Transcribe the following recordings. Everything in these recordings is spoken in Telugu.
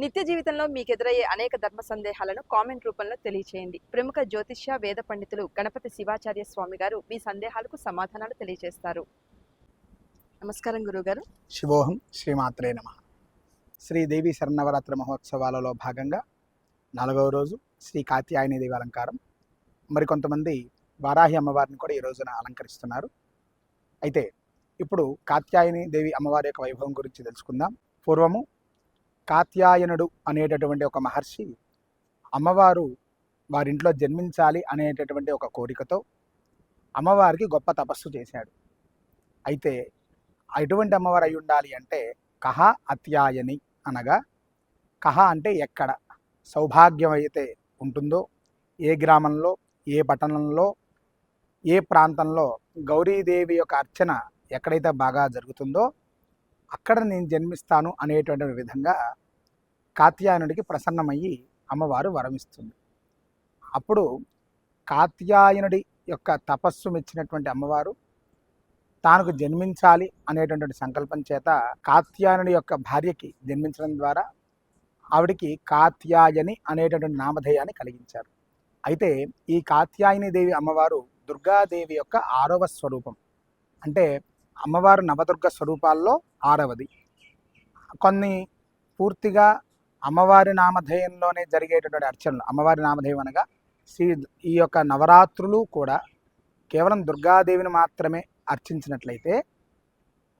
నిత్య జీవితంలో మీకు ఎదురయ్యే అనేక ధర్మ సందేహాలను కామెంట్ రూపంలో తెలియచేయండి. ప్రముఖ జ్యోతిష్య వేద పండితులు గణపతి శివాచార్య స్వామి గారు మీ సందేహాలకు సమాధానాలు తెలియజేస్తారు. నమస్కారం గురుగారు. శివోహం శ్రీమాత్రే నమ. శ్రీదేవి శరణవరాత్రి మహోత్సవాలలో భాగంగా నాలుగవ రోజు శ్రీ కాత్యాయని దేవి అలంకారం. మరికొంతమంది వారాహి అమ్మవారిని కూడా ఈ రోజున అలంకరిస్తున్నారు. అయితే ఇప్పుడు కాత్యాయని దేవి అమ్మవారి యొక్క వైభవం గురించి తెలుసుకుందాం. పూర్వము కాత్యాయనుడు అనేటటువంటి ఒక మహర్షి అమ్మవారు వారింట్లో జన్మించాలి అనేటటువంటి ఒక కోరికతో అమ్మవారికి గొప్ప తపస్సు చేశాడు. అయితే ఎటువంటి అమ్మవారు అయి ఉండాలి అంటే కహ అత్యాయని అనగా కహ అంటే ఎక్కడ? సౌభాగ్యం అయితే ఉంటుందో? ఏ గ్రామంలో? ఏ పట్టణంలో? ఏ ప్రాంతంలో? గౌరీదేవి యొక్క అర్చన ఎక్కడైతే బాగా జరుగుతుందో అక్కడ నేను జన్మిస్తాను అనేటువంటి విధంగా కాత్యాయనుడికి ప్రసన్నమయ్యి అమ్మవారు వరమిస్తుంది. అప్పుడు కాత్యాయనుడి యొక్క తపస్సు మెచ్చినటువంటి అమ్మవారు తానుకు జన్మించాలి అనేటటువంటి సంకల్పం చేత కాత్యాయనుడి యొక్క భార్యకి జన్మించడం ద్వారా ఆవిడికి కాత్యాయని అనేటటువంటి నామధేయాన్ని కలిగించారు. అయితే ఈ కాత్యాయని దేవి అమ్మవారు దుర్గాదేవి యొక్క ఆరవ స్వరూపం. అంటే అమ్మవారు నవదుర్గ స్వరూపాల్లో ఆరవది. కొన్ని పూర్తిగా అమ్మవారి నామధేయంలోనే జరిగేటటువంటి అర్చనలు అమ్మవారి నామధేయం అనగా శ్రీ ఈ యొక్క నవరాత్రులు కూడా కేవలం దుర్గాదేవిని మాత్రమే అర్చించినట్లయితే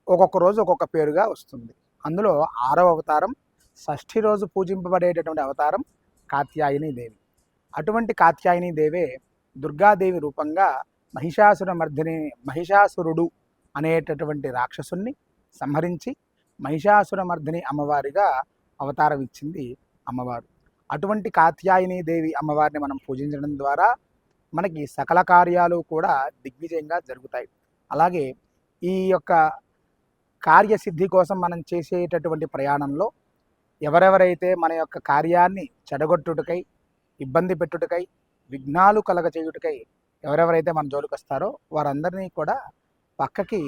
ఒక్కొక్క రోజు ఒక్కొక్క పేరుగా వస్తుంది. అందులో ఆరవ అవతారం షష్ఠి రోజు పూజింపబడేటటువంటి అవతారం కాత్యాయని దేవి. అటువంటి కాత్యాయని దేవే దుర్గాదేవి రూపంగా మహిషాసుర మర్ధిని మహిషాసురుడు అనేటటువంటి రాక్షసుని సంహరించి మహిషాసురమర్ధిని అమ్మవారిగా అవతారం ఇచ్చింది అమ్మవారు. అటువంటి కాత్యాయని దేవి అమ్మవారిని మనం పూజించడం ద్వారా మనకి సకల కార్యాలు కూడా దిగ్విజయంగా జరుగుతాయి. అలాగే ఈ యొక్క కార్యసిద్ధి కోసం మనం చేసేటటువంటి ప్రయాణంలో ఎవరెవరైతే మన యొక్క కార్యాన్ని చెడగొట్టుటకై ఇబ్బంది పెట్టుటకై విఘ్నాలు కలగచేయుటకై ఎవరెవరైతే మన జోలికి వస్తారో వారందరినీ కూడా పక్కకి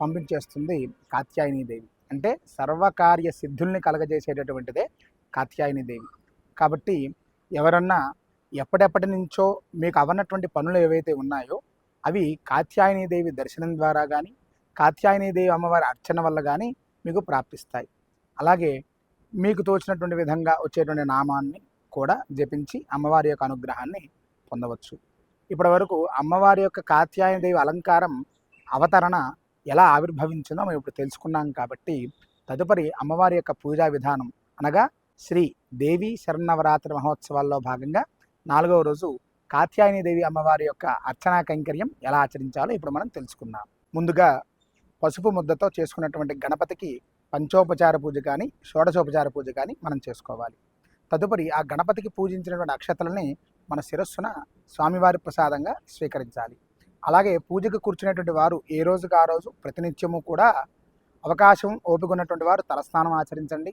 పంపించేస్తుంది కాత్యాయని దేవి అంటే సర్వకార్య సిద్ధుల్ని కలగజేసేటటువంటిదే కాత్యాయని దేవి కాబట్టి ఎవరన్నా ఎప్పటెప్పటి నుంచో మీకు అవన్నటువంటి పనులు ఏవైతే ఉన్నాయో అవి కాత్యాయని దేవి దర్శనం ద్వారా కానీ కాత్యాయని దేవి అమ్మవారి అర్చన వల్ల కానీ మీకు ప్రాప్తిస్తాయి. అలాగే మీకు తోచినటువంటి విధంగా వచ్చేటువంటి నామాన్ని కూడా జపించి అమ్మవారి యొక్క అనుగ్రహాన్ని పొందవచ్చు. ఇప్పటి వరకు అమ్మవారి యొక్క కాత్యాయని దేవి అలంకారం అవతరణ ఎలా ఆవిర్భవించిందో మనం ఇప్పుడు తెలుసుకున్నాం కాబట్టి తదుపరి అమ్మవారి యొక్క పూజా విధానం అనగా శ్రీ దేవి శరణవరాత్రి మహోత్సవాల్లో భాగంగా నాలుగవ రోజు కాత్యాయని దేవి అమ్మవారి యొక్క అర్చనా కైంకర్యం ఎలా ఆచరించాలో ఇప్పుడు మనం తెలుసుకుందాం. ముందుగా పసుపు ముద్దతో చేసుకున్నటువంటి గణపతికి పంచోపచార పూజ కానీ షోడశోపచార పూజ కానీ మనం చేసుకోవాలి. తదుపరి ఆ గణపతికి పూజించినటువంటి అక్షతలని మన శిరస్సున స్వామివారి ప్రసాదంగా స్వీకరించాలి. అలాగే పూజకు కూర్చునేటువంటి వారు ఏ రోజుకు ఆ రోజు? ప్రతినిత్యము కూడా అవకాశం ఓపిక ఉన్నటువంటి వారు తలస్నానం ఆచరించండి.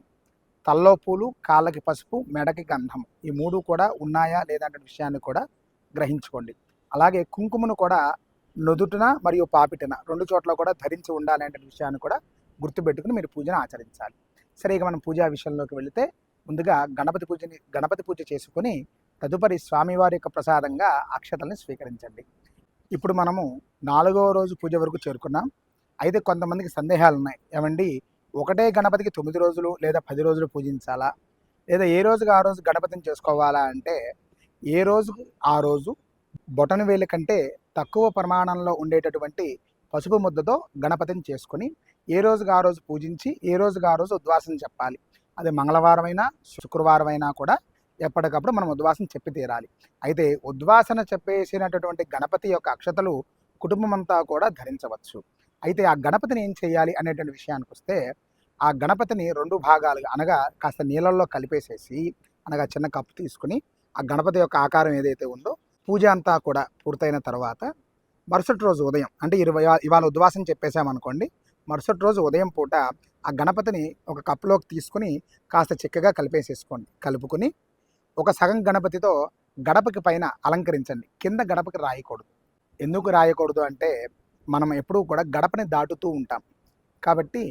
తల్లో పూలు కాళ్ళకి పసుపు మెడకి గంధం ఈ మూడు కూడా ఉన్నాయా లేదంటే విషయాన్ని కూడా గ్రహించుకోండి. అలాగే కుంకుమను కూడా నుదుటిన మరియు పాపిటిన రెండు చోట్ల కూడా ధరించి ఉండాలి అనే విషయాన్ని కూడా గుర్తుపెట్టుకుని మీరు పూజను ఆచరించాలి. సరే ఇక మనం పూజా విషయంలోకి వెళితే ముందుగా గణపతి పూజని గణపతి పూజ చేసుకుని తదుపరి స్వామివారి యొక్క ప్రసాదంగా అక్షతల్ని స్వీకరించండి. ఇప్పుడు మనము నాలుగవ రోజు పూజ వరకు చేరుకున్నాం. అయితే కొంతమందికి సందేహాలు ఉన్నాయి. ఏమండి? ఒకటే గణపతికి తొమ్మిది రోజులు లేదా పది రోజులు పూజించాలా? లేదా ఏ రోజుకి ఆ రోజు గణపతిని చేసుకోవాలా అంటే ఏ రోజు ఆ రోజు బొటన వేలు కంటే తక్కువ ప్రమాణంలో ఉండేటటువంటి పసుపు ముద్దతో గణపతిని చేసుకొని ఏ రోజుకి ఆ రోజు పూజించి ఏ రోజుకి ఆ రోజు ఉద్వాసన చెప్పాలి. అది మంగళవారం అయినా శుక్రవారం అయినా కూడా ఎప్పటికప్పుడు మనం ఉద్వాసన చెప్పి తీరాలి. అయితే ఉద్వాసన చెప్పేసినటువంటి గణపతి యొక్క అక్షతలు కుటుంబం అంతా కూడా ధరించవచ్చు. అయితే ఆ గణపతిని ఏం చేయాలి అనేటువంటి విషయానికి వస్తే ఆ గణపతిని రెండు భాగాలుగా అనగా కాస్త నీళ్ళల్లో కలిపేసేసి అనగా చిన్న కప్పు తీసుకుని ఆ గణపతి యొక్క ఆకారం ఏదైతే ఉందో పూజ అంతా కూడా పూర్తయిన తర్వాత మరుసటి రోజు ఉదయం అంటే ఇరవై ఇవాళ ఉద్వాసం చెప్పేసామనుకోండి మరుసటి రోజు ఉదయం పూట ఆ గణపతిని ఒక కప్పులోకి తీసుకుని కాస్త చిక్కగా కలిపేసేసుకోండి. కలుపుకుని ఒక సగం గణపతితో గడపకి పైన అలంకరించండి. కింద గడపకి రాయకూడదు. ఎందుకు రాయకూడదు అంటే మనం ఎప్పుడూ కూడా గడపని దాటుతూ ఉంటాం. కాబట్టి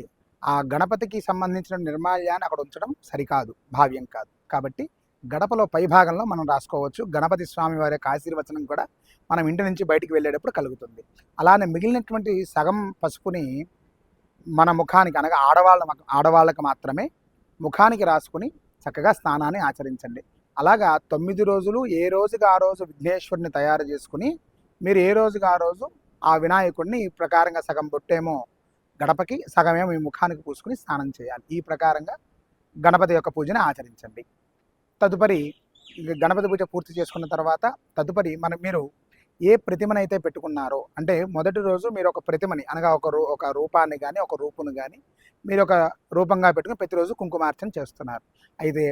ఆ గణపతికి సంబంధించిన నిర్మాల్యాన్ని అక్కడ ఉంచడం సరికాదు భావ్యం కాదు. కాబట్టి గడపలో పై భాగంలో మనం రాసుకోవచ్చు. గణపతి స్వామి వారి యొక్క ఆశీర్వచనం కూడా మనం ఇంటి నుంచి బయటికి వెళ్ళేటప్పుడు కలుగుతుంది. అలానే మిగిలినటువంటి సగం పసుపుని మన ముఖానికి అనగా ఆడవాళ్ళ ఆడవాళ్ళకి మాత్రమే ముఖానికి రాసుకుని చక్కగా స్నానాన్ని ఆచరించండి. అలాగా తొమ్మిది రోజులు ఏ రోజుకి ఆ రోజు విఘ్నేశ్వరుని తయారు చేసుకుని మీరు ఏ రోజుకి ఆ రోజు ఆ వినాయకుడిని ఈ ప్రకారంగా సగం బొట్టేమో గడపకి సగమేమో ఈ ముఖానికి పూసుకుని స్నానం చేయాలి. ఈ ప్రకారంగా గణపతి యొక్క పూజని ఆచరించండి. తదుపరి గణపతి పూజ పూర్తి చేసుకున్న తర్వాత తదుపరి మనం మీరు ఏ ప్రతిమనైతే పెట్టుకున్నారో అంటే మొదటి రోజు మీరు ఒక ప్రతిమని అనగా ఒక రూ ఒక రూపాన్ని కానీ ఒక రూపును కానీ మీరు ఒక రూపంగా పెట్టుకుని ప్రతిరోజు కుంకుమార్చన చేస్తున్నారు. అయితే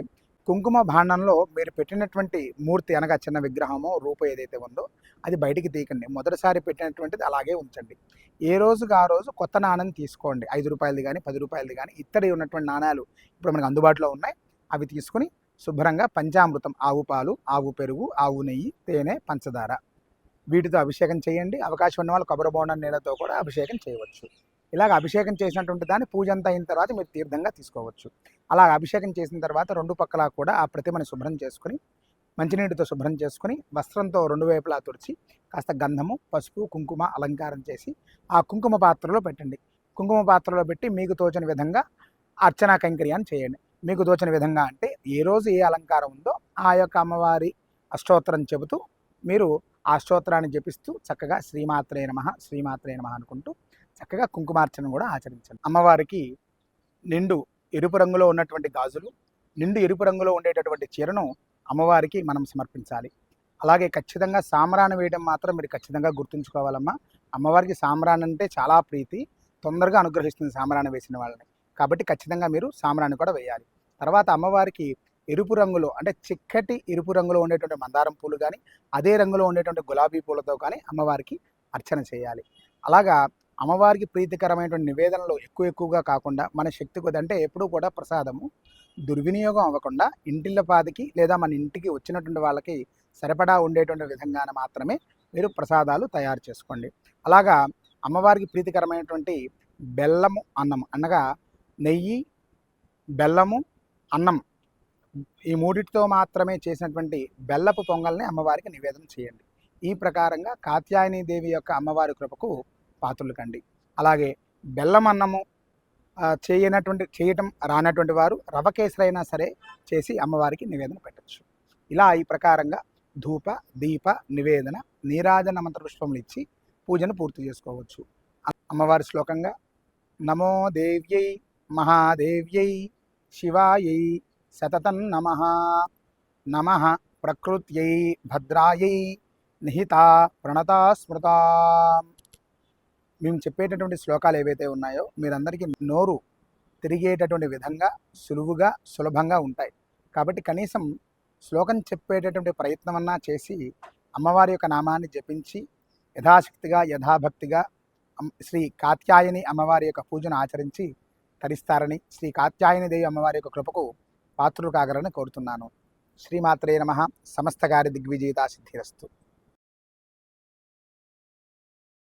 కుంకుమ భాండంలో మీరు పెట్టినటువంటి మూర్తి అనగా చిన్న విగ్రహమో రూపం ఏదైతే ఉందో అది బయటికి తీయకండి. మొదటిసారి పెట్టినటువంటిది అలాగే ఉంచండి. ఏ రోజుకి ఆ రోజు కొత్త నాణ్యం తీసుకోండి. ఐదు రూపాయలది కానీ పది రూపాయలది కానీ ఇత్తడి ఉన్నటువంటి నాణ్యాలు ఇప్పుడు మనకు అందుబాటులో ఉన్నాయి. అవి తీసుకుని శుభ్రంగా పంచామృతం ఆవు పాలు ఆవు పెరుగు ఆవు నెయ్యి తేనె పంచదార వీటితో అభిషేకం చేయండి. అవకాశం ఉన్న వాళ్ళు కొబ్బరి బోండం నీళ్ళతో కూడా అభిషేకం చేయవచ్చు. ఇలాగ అభిషేకం చేసినటువంటి దాన్ని పూజ అంతా అయిన తర్వాత మీరు తీర్థంగా తీసుకోవచ్చు. అలా అభిషేకం చేసిన తర్వాత రెండు పక్కల కూడా ఆ ప్రతిమని శుభ్రం చేసుకుని మంచినీటితో శుభ్రం చేసుకుని వస్త్రంతో రెండు వైపులా తుడిచి కాస్త గంధము పసుపు కుంకుమ అలంకారం చేసి ఆ కుంకుమ పాత్రలో పెట్టండి. కుంకుమ పాత్రలో పెట్టి మీకు తోచిన విధంగా అర్చనా కైంకర్యాన్ని చేయండి. మీకు తోచిన విధంగా అంటే ఏ రోజు ఏ అలంకారం ఉందో ఆ యొక్క అమ్మవారి అష్టోత్తరం చెబుతూ మీరు ఆ స్తోత్రాన్ని జపిస్తూ చక్కగా శ్రీమాత్రే నమ శ్రీమాత్రే నమ అనుకుంటూ చక్కగా కుంకుమార్చన కూడా ఆచరించాలి. అమ్మవారికి నిండు ఎరుపు రంగులో ఉన్నటువంటి గాజులు నిండు ఎరుపు రంగులో ఉండేటటువంటి చీరను అమ్మవారికి మనం సమర్పించాలి. అలాగే ఖచ్చితంగా సాంబ్రాణి వేయడం మాత్రం మీరు ఖచ్చితంగా గుర్తుంచుకోవాలమ్మా. అమ్మవారికి సాంబ్రాణి అంటే చాలా ప్రీతి తొందరగా అనుగ్రహిస్తుంది సాంబ్రాణి వేసిన వాళ్ళని. కాబట్టి ఖచ్చితంగా మీరు సాంబ్రాణి కూడా వేయాలి. తర్వాత అమ్మవారికి ఎరుపు రంగులో అంటే చిక్కటి ఎరుపు రంగులో ఉండేటువంటి మందారం పూలు కానీ అదే రంగులో ఉండేటువంటి గులాబీ పూలతో కానీ అమ్మవారికి అర్చన చేయాలి. అలాగా అమ్మవారికి ప్రీతికరమైనటువంటి నివేదనలు ఎక్కువ ఎక్కువగా కాకుండా మన శక్తి కొద్దంటే ఎప్పుడూ కూడా ప్రసాదము దుర్వినియోగం అవ్వకుండా ఇంటిల్లపాదికి లేదా మన ఇంటికి వచ్చినటువంటి వాళ్ళకి సరిపడా ఉండేటువంటి విధంగాన మాత్రమే మీరు ప్రసాదాలు తయారు చేసుకోండి. అలాగా అమ్మవారికి ప్రీతికరమైనటువంటి బెల్లము అన్నం అనగా నెయ్యి బెల్లము అన్నం ఈ మూడిటితో మాత్రమే చేసినటువంటి బెల్లపు పొంగల్ని అమ్మవారికి నివేదన చేయండి. ఈ ప్రకారంగా కాత్యాయని దేవి యొక్క అమ్మవారి కృపకు పాత్రలు కండి. అలాగే బెల్లం అన్నము చేయనటువంటి చేయటం రానటువంటి వారు రవకేసరైనా సరే చేసి అమ్మవారికి నివేదన పెట్టచ్చు. ఇలా ఈ ప్రకారంగా ధూప దీప నివేదన నీరాజన మంత్ర పుష్పములు ఇచ్చి పూజను పూర్తి చేసుకోవచ్చు. అమ్మవారి శ్లోకంగా నమో దేవ్యై మహాదేవ్యై శివాయై సతతం నమ. నమ ప్రకృత్యై భద్రాయై నిహిత ప్రణత స్మృత. మేము చెప్పేటటువంటి శ్లోకాలు ఏవైతే ఉన్నాయో మీరందరికీ నోరు తిరిగేటటువంటి విధంగా సులువుగా సులభంగా ఉంటాయి. కాబట్టి కనీసం శ్లోకం చెప్పేటటువంటి ప్రయత్నమన్నా చేసి అమ్మవారి యొక్క నామాన్ని జపించి యథాశక్తిగా యథాభక్తిగా శ్రీ కాత్యాయని అమ్మవారి యొక్క పూజను ఆచరించి తరిస్తారని శ్రీ కాత్యాయని దేవి అమ్మవారి యొక్క కృపకు పాత్రులు కాగలని కోరుతున్నాను. శ్రీమాత్రే నమ. సమస్త గారి దిగ్విజేత సిద్ధిరస్తు